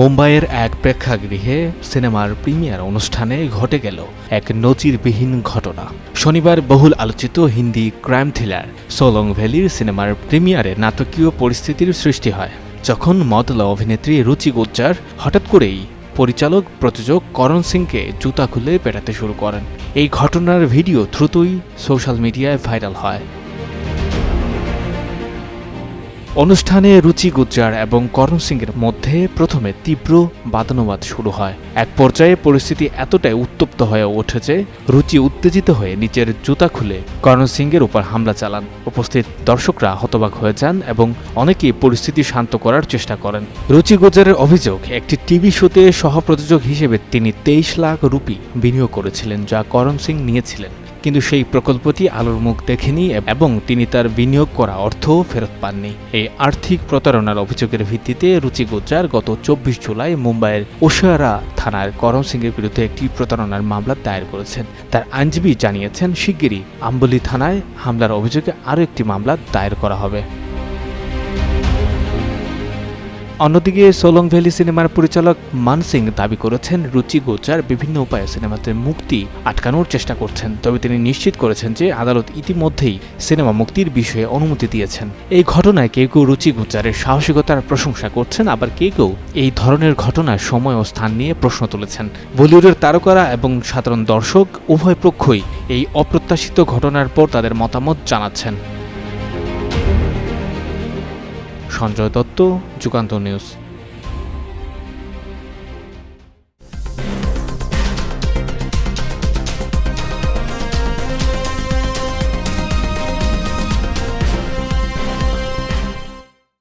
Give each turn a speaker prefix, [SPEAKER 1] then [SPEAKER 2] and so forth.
[SPEAKER 1] মুম্বাইয়ের এক প্রেক্ষাগৃহে সিনেমার প্রিমিয়ার অনুষ্ঠানে ঘটে গেল এক নজিরবিহীন ঘটনা। শনিবার বহুল আলোচিত হিন্দি ক্রাইম থ্রিলার সোলং ভ্যালির সিনেমার প্রিমিয়ারে নাটকীয় পরিস্থিতির সৃষ্টি হয়, যখন মদলা অভিনেত্রী রুচি গুজ্জার হঠাৎ করেই পরিচালক প্রযোজক করণ সিংকে জুতা খুলে পেটাতে শুরু করেন। এই ঘটনার ভিডিও দ্রুতই সোশ্যাল মিডিয়ায় ভাইরাল হয়। অনুষ্ঠানে রুচি গুজ্জার এবং করণ সিংয়ের মধ্যে প্রথমে তীব্র বাদানুবাদ শুরু হয়। এক পর্যায়ে পরিস্থিতি এতটাই উত্তপ্ত হয়ে ওঠে যে রুচি উত্তেজিত হয়ে নিচের জুতা খুলে করণ সিংয়ের উপর হামলা চালান। উপস্থিত দর্শকরা হতবাক হয়ে যান এবং অনেকেই পরিস্থিতি শান্ত করার চেষ্টা করেন। রুচি গুজ্জারের অভিযোগ, একটি টিভি শোতে সহপ্রযোজক হিসেবে তিনি তেইশ লাখ রুপি বিনিয়োগ করেছিলেন যা করণ সিং নিয়েছিলেন। কিন্তু সেই প্রকল্পটি আলোর মুখ দেখেনি এবং তিনি তার বিনিয়োগ করা অর্থও ফেরত পাননি। এই আর্থিক প্রতারণার অভিযোগের ভিত্তিতে রুচি গোচার গত চব্বিশ জুলাই মুম্বাইয়ের ওশারা থানার করম সিংয়ের বিরুদ্ধে একটি প্রতারণার মামলা দায়ের করেছেন। তার আইনজীবী জানিয়েছেন, শিগগিরই আম্বলি থানায় হামলার অভিযোগে আরও একটি মামলা দায়ের করা হবে। অন্যদিকে সোলং ভ্যালি সিনেমার পরিচালক মান সিং দাবি করেছেন রুচি গোচার বিভিন্ন উপায়ে সিনেমাতে মুক্তি আটকানোর চেষ্টা করছেন, তবে তিনি নিশ্চিত করেছেন যে আদালত ইতিমধ্যেই সিনেমা মুক্তির বিষয়ে অনুমতি দিয়েছেন। এই ঘটনায় কেউ কেউ রুচি গোচারের সাহসিকতার প্রশংসা করছেন, আবার কেউ কেউ এই ধরনের ঘটনায় সময় ও স্থান নিয়ে প্রশ্ন তুলেছেন। বলিউডের তারকারা এবং সাধারণ দর্শক উভয় পক্ষই এই অপ্রত্যাশিত ঘটনার পর তাদের মতামত জানাচ্ছেন। সঞ্জয় দত্ত যুগান্ত নিউজ।